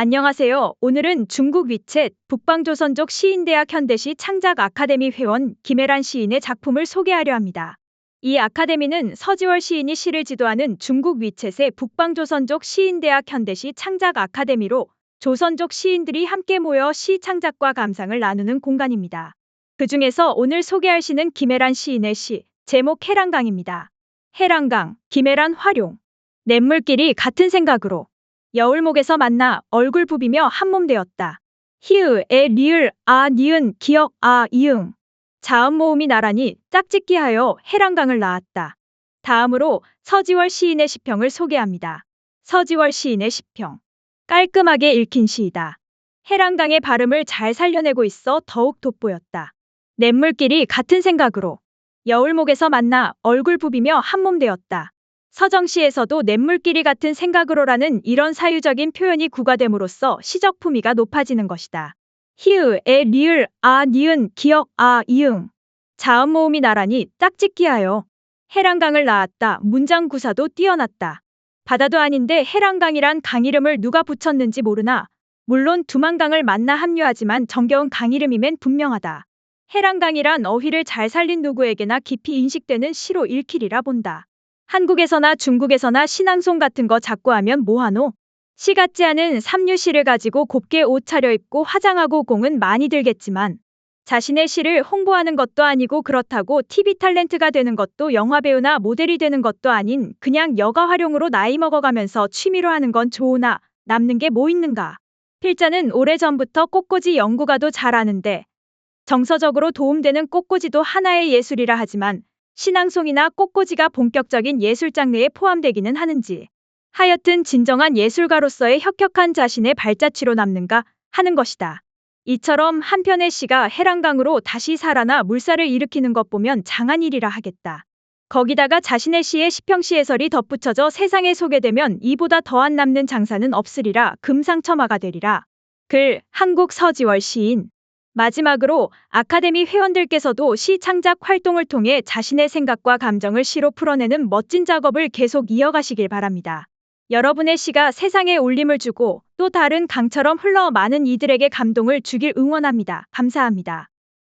안녕하세요. 오늘은 중국 위챗 북방조선족 시인대학 현대시 창작 아카데미 회원 김혜란 시인의 작품을 소개하려 합니다. 이 아카데미는 서지월 시인이 시를 지도하는 중국 위챗의 북방조선족 시인대학 현대시 창작 아카데미로 조선족 시인들이 함께 모여 시 창작과 감상을 나누는 공간입니다. 그 중에서 오늘 소개할 시는 김혜란 시인의 시, 제목 해랑강입니다. 해랑강, 김혜란 활용. 냇물길이 같은 생각으로. 여울목에서 만나 얼굴 부비며 한몸 되었다. 히읗, 에, 리을, 아, 니은, 기역, 아, 이응. 자음 모음이 나란히 짝짓기하여 해랑강을 낳았다. 다음으로 서지월 시인의 시평을 소개합니다. 서지월 시인의 시평. 깔끔하게 읽힌 시이다. 해랑강의 발음을 잘 살려내고 있어 더욱 돋보였다. 냇물길이 같은 생각으로. 여울목에서 만나 얼굴 부비며 한몸 되었다. 서정시에서도 냇물길이 같은 생각으로라는 이런 사유적인 표현이 구가됨으로써 시적 품위가 높아지는 것이다. 히읗, 에, 리을, 아, 니은, 기역, 아, 이응. 자음 모음이 나란히 짝짓기하여 해랑강을 낳았다. 문장 구사도 뛰어났다. 바다도 아닌데 해랑강이란 강 이름을 누가 붙였는지 모르나 물론 두만강을 만나 합류하지만 정겨운 강 이름이면 분명하다. 해랑강이란 어휘를 잘 살린 누구에게나 깊이 인식되는 시로 읽히리라 본다. 한국에서나 중국에서나 신앙송 같은 거 자꾸 하면 뭐하노? 시 같지 않은 삼류시를 가지고 곱게 옷 차려입고 화장하고 공은 많이 들겠지만 자신의 시를 홍보하는 것도 아니고 그렇다고 TV 탤런트가 되는 것도 영화배우나 모델이 되는 것도 아닌 그냥 여가 활용으로 나이 먹어가면서 취미로 하는 건 좋으나 남는 게 뭐 있는가? 필자는 오래전부터 꽃꽂이 연구가도 잘 아는데 정서적으로 도움되는 꽃꽂이도 하나의 예술이라 하지만 신앙송이나 꽃꽂이가 본격적인 예술 장르에 포함되기는 하는지. 하여튼 진정한 예술가로서의 혁혁한 자신의 발자취로 남는가 하는 것이다. 이처럼 한편의 시가 해랑강으로 다시 살아나 물살을 일으키는 것 보면 장한 일이라 하겠다. 거기다가 자신의 시에 시평시 해설이 덧붙여져 세상에 소개되면 이보다 더한 남는 장사는 없으리라 금상첨화가 되리라. 글 한국 서지월 시인 마지막으로 아카데미 회원들께서도 시 창작 활동을 통해 자신의 생각과 감정을 시로 풀어내는 멋진 작업을 계속 이어가시길 바랍니다. 여러분의 시가 세상에 울림을 주고 또 다른 강처럼 흘러 많은 이들에게 감동을 주길 응원합니다. 감사합니다.